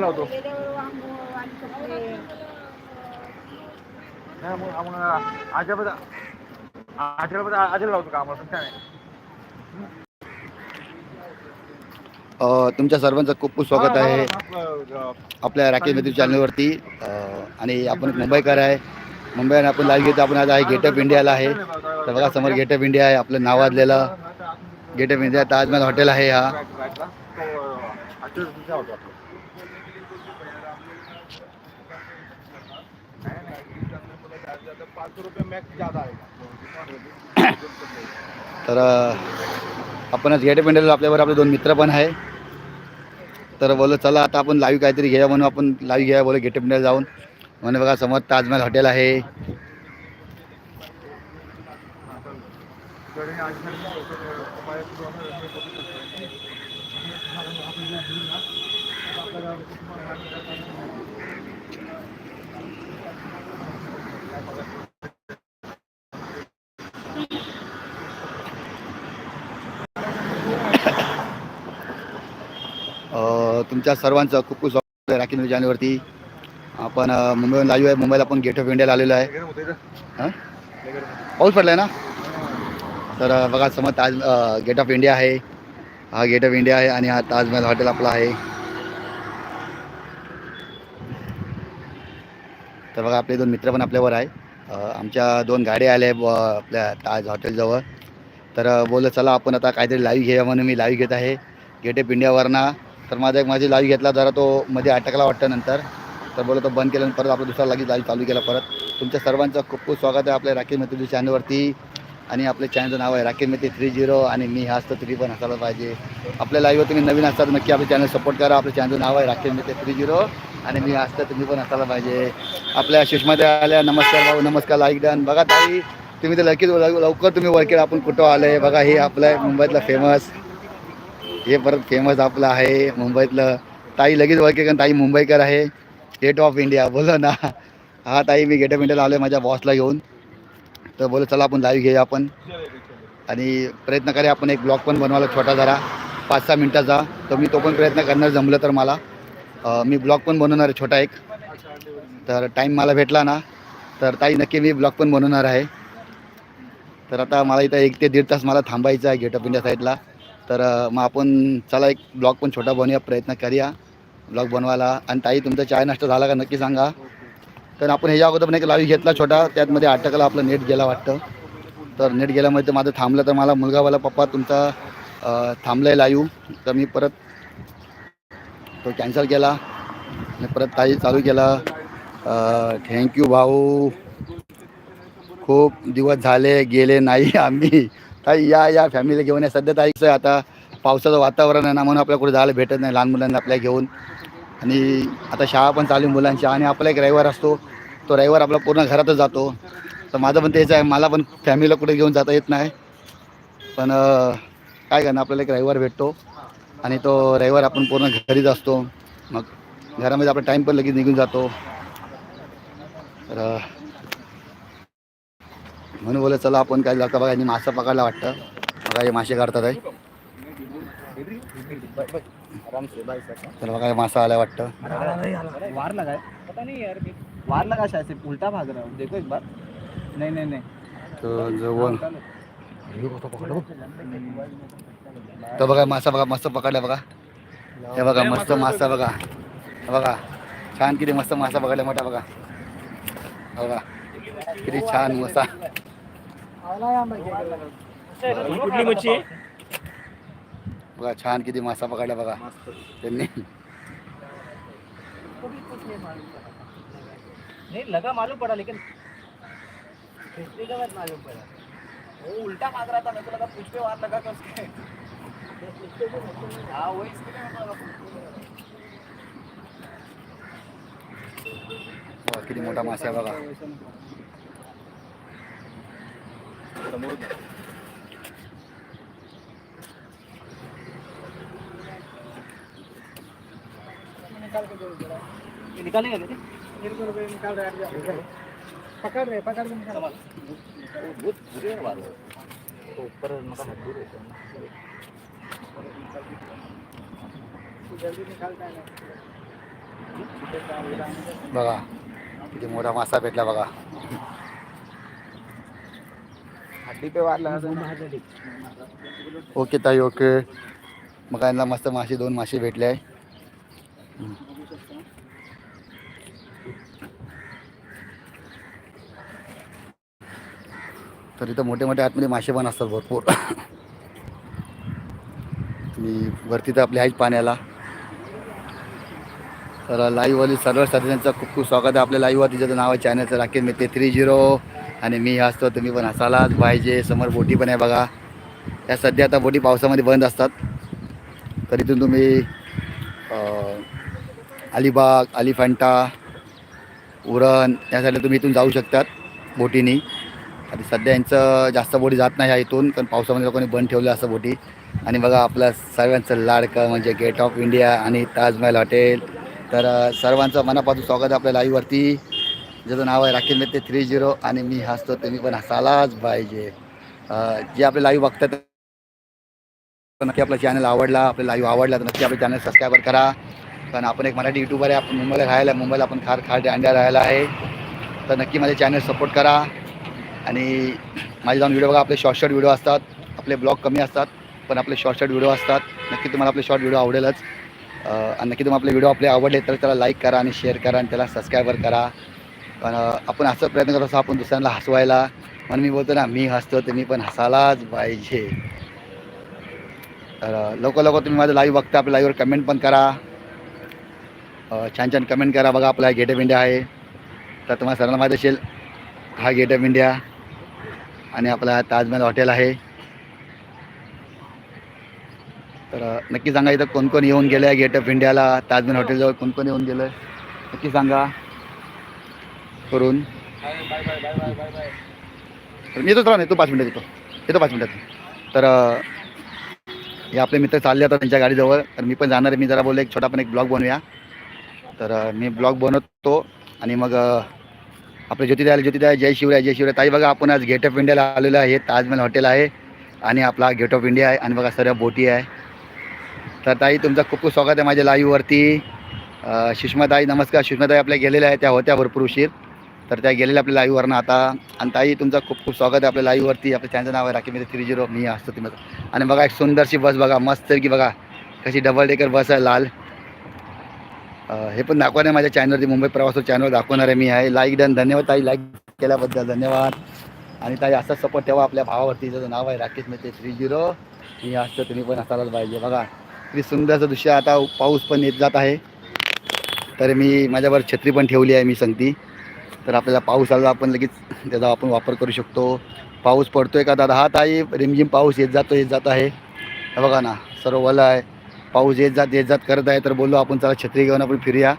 लावतो. नाही मग आपण लावतो का आम्हाला? पण नाही. तुमच्या सर्वांचं खूप खूप स्वागत आहे. आपल्या राकेश मेत्री चॅनलवरती. आणि आपण मुंबईकर आहे. मुंबईने आपण लाईव्ह घेतो. आपण आज आहे गेट ऑफ इंडियाला आहे. तर बघा समोर गेट ऑफ इंडिया आहे. आपलं नावाजलेलं gate of India Taj Mahal hotel आहे हा. तर आपणच गेट ऑफ इंडियाला आपल्यावर आपले दोन मित्र पण आहे. तर बोललो चला आता आपण लाईव्ह काहीतरी घेऊया म्हणून आपण लाईव्ह घ्या बोलो गेट ऑफ इंडियाला म्हणजे जाऊन. म्हणून बघा समोर ताजमहल हॉटेल आहे. तुमच्या सर्वांचं खूप खूप स्वागत आहे राखी न्यूज चॅनलवरती आपण मुंबईहून लाईव्ह आहे. मुंबईला आपण गेट ऑफ इंडियाला आलेलो आहे. हां? पाऊस पडला आहे ना? तर बघा समोर ताज गेट ऑफ इंडिया आहे. हा गेट ऑफ इंडिया आहे आणि हा ताजमहल हॉटेल आपला आहे. तर बघा आपले दोन मित्र पण आपल्यावर आहे. आमच्या दोन गाड्या आल्या आहे ब- आपल्या ताज हॉटेलजवळ. तर बोललं चला आपण आता काहीतरी लाईव्ह घ्या म्हणून मी लाईव्ह घेत आहे. गेट ऑफ इंडियावरना तर माझा एक माझी लाईव्ह घेतला जरा तो मध्ये अटकला वाटतं नंतर. तर बोललं तो बंद केल्यानंतर परत आपला दुसरा लगेच लाईव्ह चालू केला परत. तुमच्या सर्वांचं खूप खूप स्वागत आहे आपल्या राकेश मेत्री चॅनलवरती. आणि आपल्या चॅनलचं नाव आहे राकेश मेत्री थ्री झिरो आणि मी हा असतो थ्री पण असायला पाहिजे. आपल्या लाईव्हवर तुम्ही नवीन असतात नक्की आपलं चॅनल सपोर्ट करा. आपल्या चॅनलचं नाव आहे राकेश मेत्री थ्री झिरो आणि मी असतं तुम्ही पण असायला पाहिजे. आपल्या सुषमाताई आल्या नमस्कार भाऊ नमस्कार लाईक डन बघा ताई तुम्ही तर लगेच लव- लवकर तुम्ही ओळखेल आपण कुठं आलं बघा हे आपलं आहे मुंबईतलं फेमस हे परत फेमस आपलं आहे मुंबईतलं. ताई लगेच ओळखे कारण ताई मुंबईकर आहे. गेट ऑफ इंडिया बोलो ना. हा ताई मी गेट ऑफ इंडियाला आलो आहे माझ्या बॉसला घेऊन. तर बोलो चला आपण लाईव्ह घेऊया आपण. आणि प्रयत्न करूया आपण एक ब्लॉग पण बनवायला छोटा जरा. पाच सहा मिनटाचा तर मी तो पण प्रयत्न करणार जमलं तर मला. मी ब्लॉग पण बनवणार आहे छोटा एक. तर टाईम मला भेटला ना तर ताई नक्की मी ब्लॉग पण बनवणार आहे. तर आता मला इथं एक ते दीड तास मला थांबायचं आहे गेट ऑफ इंडिया साईडला तर मग आपण चला एक ब्लॉग पण छोटा बनवूया प्रयत्न करूया ब्लॉग बनवायला. आणि ताई तुमचा चाय नाश्ता झाला का? नक्की सांगा. तर आपण ह्याच्या अगोदर पण एक लावी घेतला छोटा त्यातमध्ये अटकला आपलं नेट गेला वाटतं. तर नेट गेल्यामुळे तर माझं थांबलं तर मला मुलगावाला पप्पा तुमचा थांबलं आहे लाईव्ह. तर मी परत तो कॅन्सल केला. आणि परत ताई चालू केला. थँक्यू भाऊ. खूप दिवस झाले गेले नाही आम्ही. ताई या या फॅमिली घेऊन या. सध्या ताईचं आता पावसाचं वातावरण आहे ना म्हणून आपल्या कुठे जायला भेटत नाही लहान मुलांना आपल्या घेऊन. आणि आता शाळा पण चालू आहे मुलांच्या आणि आपला एक रविवार असतो. तो रविवार आपला पूर्ण घरातच जातो. तर माझं पण तेच आहे मला पण फॅमिलीला कुठे घेऊन जाता येत नाही. पण काय करणं आपल्याला एक रविवार भेटतो. आणि तो रविवार आपण पूर्ण घरीच असतो. मग घरामध्ये आपला टाईम पण लगेच निघून जातो. तर म्हणून बोल चला आपण काय जाता बघा मासा पकडला वाटतं. बघा हे मासे काढतात आहे. बघा हे मासा आला वाटतं? वार लगा है पता नहीं यार वार लगा शायद से उल्टा भाग रहा हूँ देखो एक बार. नहीं नहीं नहीं. तर जवळ तर बघा मासा बघा मस्त पकडला बघा. हे बघा मस्त मासा बघा. हे बघा छान किती मस्त मासा पकडला मोठा बघा. बघा किती छान मासा. कुठली मच्छी बघा छान किती मासा पकडला बघा. त्यांनी. नहीं लगा मालूम पड़ा लेकिन के मालूम पड़ा. वो उल्टा भाग रहा था मेरे को लगा कुछ पे वार लगा कर उसके. हा वहीच वा, किती मोठा मासा बघा निकालेंगे पकड़ रहे पकड़ के बहुत बुरे तो ऊपर मजबूर जल्दी निकालता है बघा किती मोठा मासा भेटला बघा. हड्डी पे वाढला ओके ताई ओके. मग यांना मस्त मासे दोन मासे भेटले. आहे तर इथं मोठे मोठे आतमध्ये मासे पण असतात भरपूर. मी वरती तर आपले आहेच पाण्याला तर लाईव्हवाली सर्व सदस्यांचं खूप खूप स्वागत आहे आपल्या लाईव्ह ज्याचं नाव आहे चॅनलचं राकेश. ते थ्री झिरो आणि मी असतो तुम्ही पण असालाच पाहिजे समोर बोटी पण आहे बघा. या सध्या आता बोटी पावसामध्ये बंद असतात. तर इथून तुम्ही अलिबाग अलिफंटा उरण यासाठी तुम्ही इथून जाऊ शकतात बोटीनी. आणि सध्या यांचं जास्त बोटी जात नाही इथून कारण पावसामध्ये लोकांनी बंद ठेवलं असं बोटी. आणि बघा आपलं सर्वांचं लाडकं म्हणजे गेट ऑफ इंडिया आणि ताजमहल हॉटेल. तर सर्वांचं मनापासून स्वागत आहे आपल्या लाईव्हवरती ज्याचं नाव आहे राकेश मेते थ्री झिरो आणि मी हसतो तुम्ही पण हसायलाच पाहिजे. जे आपले लाईव्ह बघतात तर नक्की आपला चॅनल आवडला आपला लाईव्ह आवडला तर नक्की आपलं चॅनल सबस्क्राईबर करा. कारण आपण एक मराठी युट्यूबर आहे आपण मुंबईला राहायला आहे मुंबईला आपण खार खार अंड्या राहायला आहे. तर नक्की माझे चॅनल सपोर्ट करा. आणि माझे जाऊन व्हिडिओ बघा आपले शॉर्ट शॉर्ट व्हिडिओ असतात आपले ब्लॉग कमी असतात पण आपले शॉर्ट शॉर्ट व्हिडिओ असतात. नक्की तुम्हाला आपले शॉर्ट व्हिडिओ आवडेलच. आणि नक्की तुम्हाला आपले व्हिडिओ आपले आवडले तर त्याला लाईक करा आणि शेअर करा आणि त्याला सबस्क्राईबर करा. पण आपण असं प्रयत्न करत असतो आपण दुसऱ्यांना हसवायला. म्हणून मी बोलतो ना मी हसतो तुम्ही पण हसायलाच पाहिजे. तर लवकर लवकर तुम्ही माझं लाईव्ह बघता आपल्या लाईव्हवर कमेंट पण करा. छान छान कमेंट करा. बघा आपला गेट ऑफ इंडिया आहे. तर तुम्हाला सर्वांना माहीत असेल हा गेट ऑफ इंडिया आणि आपला ताजमहल हॉटेल आहे. तर नक्की सांगा इथं कोण कोण येऊन गेलं आहे गेट ऑफ इंडियाला ताजमहल हॉटेलजवळ कोण कोण येऊन गेलं आहे नक्की सांगा. करून. तर मी येतोच राहा येतो पाच मिनटं येतो. येतो पाच मिनटात तर हे आपले मित्र चालले आता त्यांच्या गाडीजवळ. तर मी पण जाणार आहे. मी जरा बोललो एक छोटा पण एक ब्लॉग बनवूया. तर मी ब्लॉग बनवतो आणि मग आपले ज्योतिदाय ज्योतिदाय जय शिवराय जय शिवराय. ताई बघा आपण आज गेट ऑफ इंडियाला आलेलो आहे. हे ताजमहल हॉटेल आहे आणि आपला गेट ऑफ इंडिया आहे आणि बघा सर्व बोटी आहे. तर ताई तुमचं खूप खूप स्वागत आहे माझ्या लाईव्हवरती सुषमाताई नमस्कार. सुषमाताई आपल्या गेलेल्या आहेत त्या होत्या भरपूर उशीर. तर त्या गेलेल्या आपल्या लाईव्हवरनं आता. आणि ताई तुमचं खूप खूप स्वागत आहे आपल्या लाईव्हवरती आपल्या त्यांचं नाव आहे राखी राखीमध्ये थ्री झिरो मी असतो तुम्ही आणि बघा एक सुंदरशी बस बघा मस्त की बघा. कशी डबल डेकर बस आहे लाल. हे पण दाखवणार आहे माझ्या चॅनलवरती मुंबई प्रवास चॅनल दाखवणार आहे मी. आहे लाईक डन. धन्यवाद ताई. लाईक केल्याबद्दल धन्यवाद. आणि ताई असाच सपोर्ट ठेवा आपल्या भावावरती. ज्याचं नाव आहे राकेश मेहते थ्री झिरो मी असतो तुम्ही पण असायलाच पाहिजे. बघा किती सुंदरचं दृश्य आहे. आता पाऊस पण येत जात आहे. तर मी माझ्यावर छत्री पण ठेवली आहे मी सांगती. तर आपल्याला पाऊस आला आपण लगेच त्याचा आपण वापर करू शकतो. पाऊस पडतोय का दादा? हा ताई रिमझिम पाऊस येत जातो येत जात आहे. बघा ना सर्व वलं आहे. पाऊस येत जात येत जात करत आहे तर बोललो आपण चला छत्री घेऊन आपण फिरूया.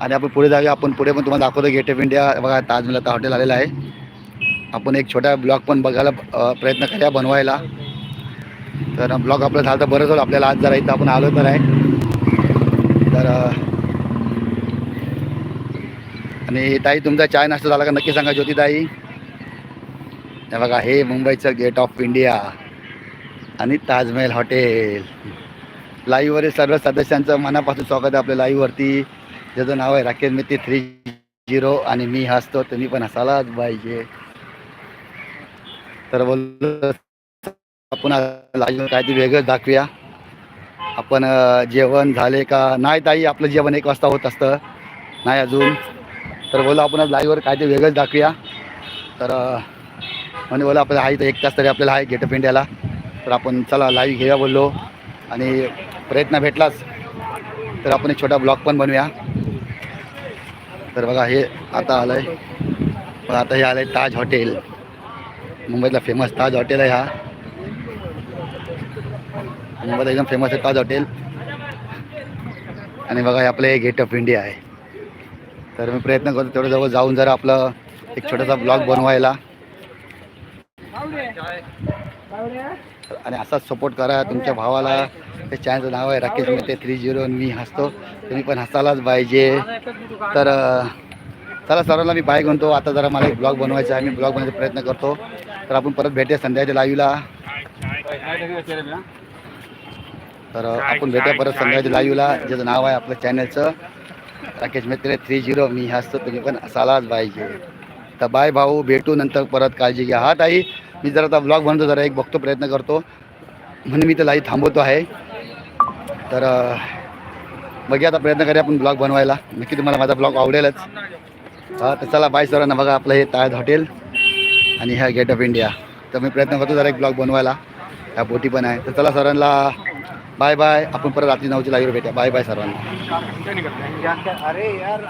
आणि आपण पुढे जाऊया आपण पुढे पण तुम्हाला दाखवतो गेट ऑफ इंडिया बघा ताजमहल आता हॉटेल आलेलं आहे. आपण एक छोटा ब्लॉग पण बघायला प्रयत्न करूया बनवायला. तर ब्लॉग आपला झाला तर बरंच होईल आपल्याला आज जरा इथं आपण आलो तर आहे. तर आणि ताई तुमचा चाय नाश्ता झाला का? नक्की सांगा ज्योतिताई. हे बघा हे मुंबईचं गेट ऑफ इंडिया आणि ताजमहल हॉटेल लाईव्हवरील सर्व सदस्यांचं मनापासून स्वागत आहे आपल्या लाईव्हवरती. ज्याचं नाव आहे राकेश मेते थ्री झिरो आणि मी हसतो तुम्ही पण हसायलाच पाहिजे. तर बोल आपण लाईव्ह काहीतरी वेगळंच दाखवूया. आपण जेवण झाले का? नाही ताई आपलं जेवण एक वाजता होत असतं. नाही अजून. तर बोला आपण आज लाईव्हवर काहीतरी वेगळंच दाखवूया. तर म्हणजे बोला आपल्याला आहे तर एक तास तरी आपल्याला आहे गेटअप इंडियाला. तर आपण चला लाईव्ह घेऊया बोललो. आणि प्रयत्न भेटलाच तर आपण एक छोटा ब्लॉग पण बनवूया. तर बघा हे आता आलं आहे आता हे आलं आहे ताज हॉटेल. मुंबईतला फेमस ताज हॉटेल आहे हा. मुंबईत एकदम फेमस आहे ताज हॉटेल. आणि बघा हे आपलं हे गेट ऑफ इंडिया आहे. तर मी प्रयत्न करतो तेवढं जवळ जाऊन जरा आपलं एक छोटासा ब्लॉग बनवायला. आणि असाच सपोर्ट करा. तुमच्या भावाला ते चॅनलचं नाव आहे राकेश मेहते थ्री झिरो मी हसतो. तुम्ही पण हसायलाच पाहिजे. तर चला सर्वांना मी बाय म्हणतो. आता जरा मला एक ब्लॉग बनवायचा आहे. मी ब्लॉग बनवायचा प्रयत्न करतो. तर आपण परत भेटूया संध्याकाळच्या लाईव्हला तर आपण भेटूया परत संध्याकाळच्या लाईव्हला ज्याचं नाव आहे आपलं चॅनलचं राकेश मित्रे थ्री झिरो मी हसतो. तुम्ही पण असायलाच पाहिजे. तर बाय भाऊ. भेटू नंतर परत. काळजी घ्या. हा ताई. मी जरा आता ब्लॉग बनवतो जरा एक बघतो प्रयत्न करतो. म्हणून मी तर लाईव्ह थांबवतो आहे. तर अं, बघूया आता प्रयत्न करूया आपण ब्लॉग बनवायला. नक्की तुम्हाला माझा ब्लॉग आवडेलच. हा तर चला बाय सरांना बघा आपलं हे ताज हॉटेल आणि ह्या गेट ऑफ इंडिया तर मी प्रयत्न करतो जरा एक ब्लॉग बनवायला. ह्या बोटी पण आहे. तर चला सरांना बाय बाय आपण परत रात्री नऊची लाईव्ह भेटूया. बाय बाय सर्वांना अरे यार